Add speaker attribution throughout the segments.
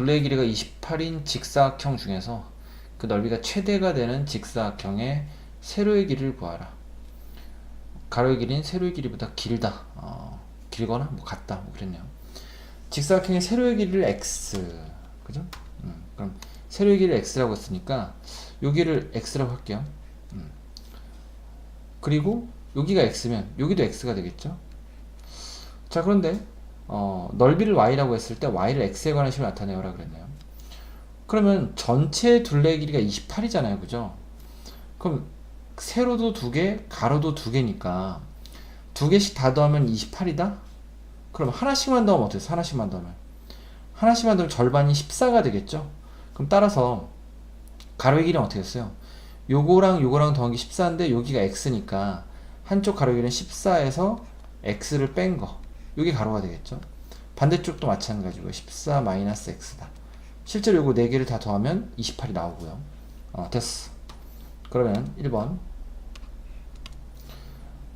Speaker 1: 둘레의 길이가 28인 직사각형 중에서 그 넓이가 최대가 되는 직사각형의 세로의 길이를 구하라. 가로의 길이는 세로의 길이보다 길다. 어, 길거나 뭐 같다. 뭐 그랬네요. 직사각형의 세로의 길이를 x. 그죠? 음, 그럼 세로의 길이를 x라고 했으니까 여기를 x라고 할게요. 음. 그리고 여기가 x면 여기도 x가 되겠죠? 자 그런데 어, 넓이를 y라고 했을 때 y를 x에 관한 식으로 나타내요라 그랬네요. 그러면 전체 둘레의 길이가 28이잖아요. 그죠? 그럼 세로도 두 개, 가로도 두 개니까 두 개씩 다 더하면 28이다? 그럼 하나씩만 더하면 어때요? 하나씩만 더하면 하나씩만 더하면 절반이 14가 되겠죠? 그럼 따라서 가로의 길이는 어떻게 됐어요? 요거랑 요거랑 더한 게 14인데 여기가 x니까 한쪽 가로 길이는 14에서 x를 뺀 거. 요게 가로가 되겠죠? 반대쪽도 마찬가지고 14 마이너스 x다. 실제로 요거 4개를 다 더하면 28이 나오고요. 어, 됐어. 그러면 1번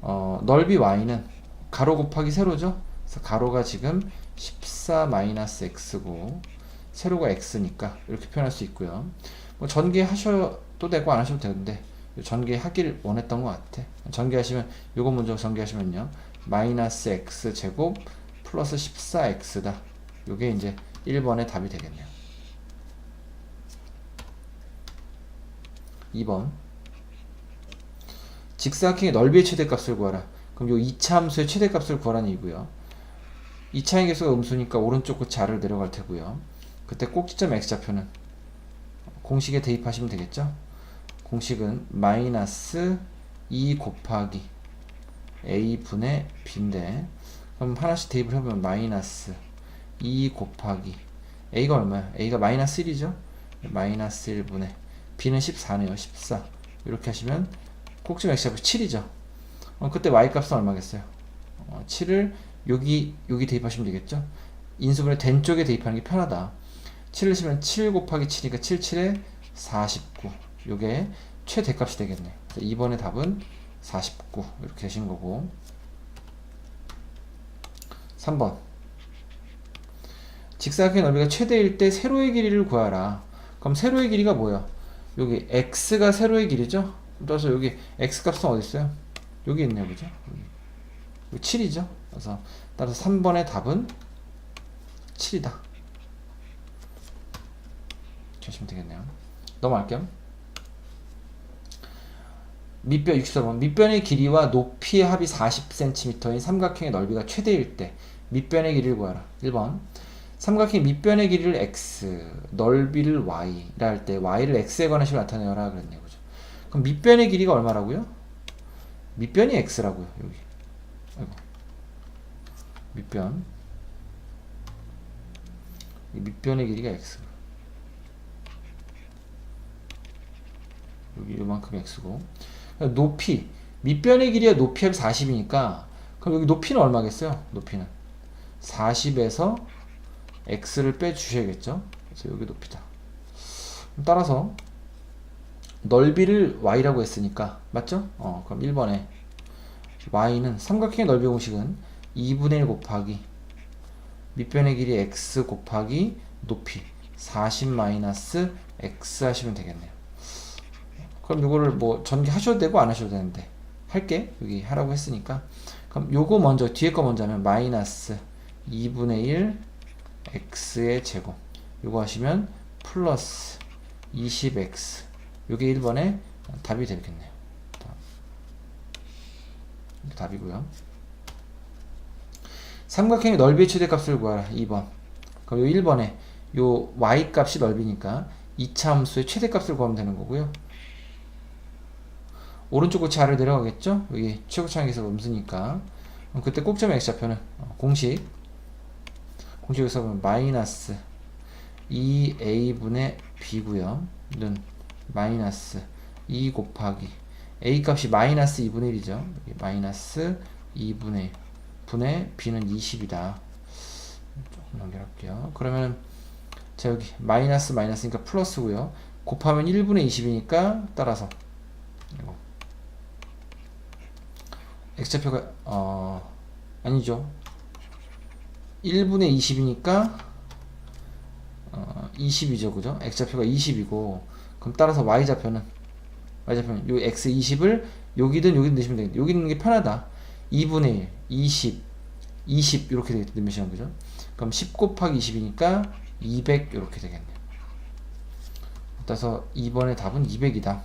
Speaker 1: 어, 넓이 y는 가로 곱하기 세로죠? 그래서 가로가 지금 14 마이너스 x고 세로가 x니까 이렇게 표현할 수 있고요. 뭐 전개 하셔도 되고 안 하셔도 되는데 전개하기를 원했던 것 같아. 전개하시면 요거 먼저 전개하시면요. 마이너스 x 제곱 플러스 14x다. 요게 이제 1번의 답이 되겠네요. 2번 직사각형의 넓이의 최대값을 구하라. 그럼 요 2차 함수의 최대값을 구하라는 얘기고요. 2차의 개수가 음수니까 오른쪽 끝이 아래로 내려갈 테고요. 그때 꼭지점 x좌표는 공식에 대입하시면 되겠죠? 공식은 마이너스 2 곱하기 a분의 b인데 그럼 하나씩 대입을 해보면 마이너스 2 곱하기 a가 얼마야? a가 마이너스 1이죠? 마이너스 1분의 b는 14네요 14 이렇게 하시면 꼭지점 x좌표 7이죠 어, 그때 y값은 얼마겠어요? 어, 7을 여기 여기 대입하시면 되겠죠? 인수분해 된 쪽에 대입하는 게 편하다 7을 쓰면 7 곱하기 7이니까 7, 7에 49 요게 최대값이 되겠네 그래서 2번의 답은 49 이렇게 되신 거고 3번 직사각형의 넓이가 최대일 때 세로의 길이를 구하라 그럼 세로의 길이가 뭐야? 여기 x가 세로의 길이죠? 따라서 여기 x 값은 어디 있어요? 여기 있네요 그죠? 여기 7이죠? 그래서 따라서 3번의 답은 7이다 이렇게 하시면 되겠네요 넘어갈게요 밑변 64번. 밑변의 길이와 높이의 합이 40cm인 삼각형의 넓이가 최대일 때 밑변의 길이를 구하라. 1번. 삼각형 밑변의 길이를 x 넓이를 y라 할 때 y를 x에 관한 식으로 나타내라 그랬네요. 그죠? 그럼 밑변의 길이가 얼마라고요? 밑변이 x라고요 여기. 아이고. 밑변. 이 밑변의 길이가 x. 여기 요만큼 x고 높이 밑변의 길이가 높이 합이 40이니까 그럼 여기 높이는 얼마겠어요? 높이는 40에서 x를 빼 주셔야겠죠? 그래서 여기 높이다. 따라서 넓이를 y라고 했으니까 맞죠? 어, 그럼 1번에 y는 삼각형의 넓이 공식은 2분의 1 곱하기 밑변의 길이 x 곱하기 높이 40 마이너스 x 하시면 되겠네요. 그럼 이거를 뭐 전개 하셔도 되고 안 하셔도 되는데 할게. 여기 하라고 했으니까. 그럼 요거 먼저 뒤에 거 먼저 하면 마이너스 2분의 1 x의 제곱. 요거 하시면 플러스 20x 요게 1번에 답이 되겠네요. 답 이고요. 삼각형의 넓이의 최대값을 구하라. 2번. 그럼 요 1번에 요 y 값이 넓이니까 2차 함수의 최대값을 구하면 되는 거고요 오른쪽 끝이 아래로 내려가겠죠? 여기 최고차항에서 음수니까. 그때 꼭점 x좌표는 어, 공식. 공식에서 보면 마이너스 2a분의 b고요. 는 마이너스 2 곱하기 a 값이 마이너스 2분의 1이죠. 마이너스 2분의 1 분의 b는 20이다. 조금 연결할게요. 그러면 자 여기 마이너스 마이너스니까 플러스고요. 곱하면 1분의 20이니까 따라서. 이거 x좌표가 어 아니죠 1분의 20이니까 어, 20이죠, 그죠? x좌표가 20이고 그럼 따라서 y좌표는 y좌표는 요 x 20을 여기든 여기든 넣으시면 되겠네. 여기 넣는 게 편하다. 2분의 1, 20, 20 이렇게 되겠다. 넣으시면 그죠? 그럼 10 곱하기 20이니까 200 이렇게 되겠네요. 따라서 2번의 답은 200이다.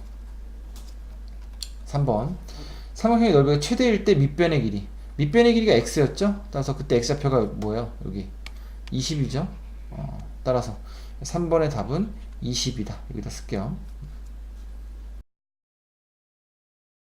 Speaker 1: 3번 삼각형의 넓이가 최대일 때 밑변의 길이 밑변의 길이가 x였죠? 따라서 그때 x좌표가 뭐예요? 여기 20이죠? 어, 따라서 3번의 답은 20이다. 여기다 쓸게요.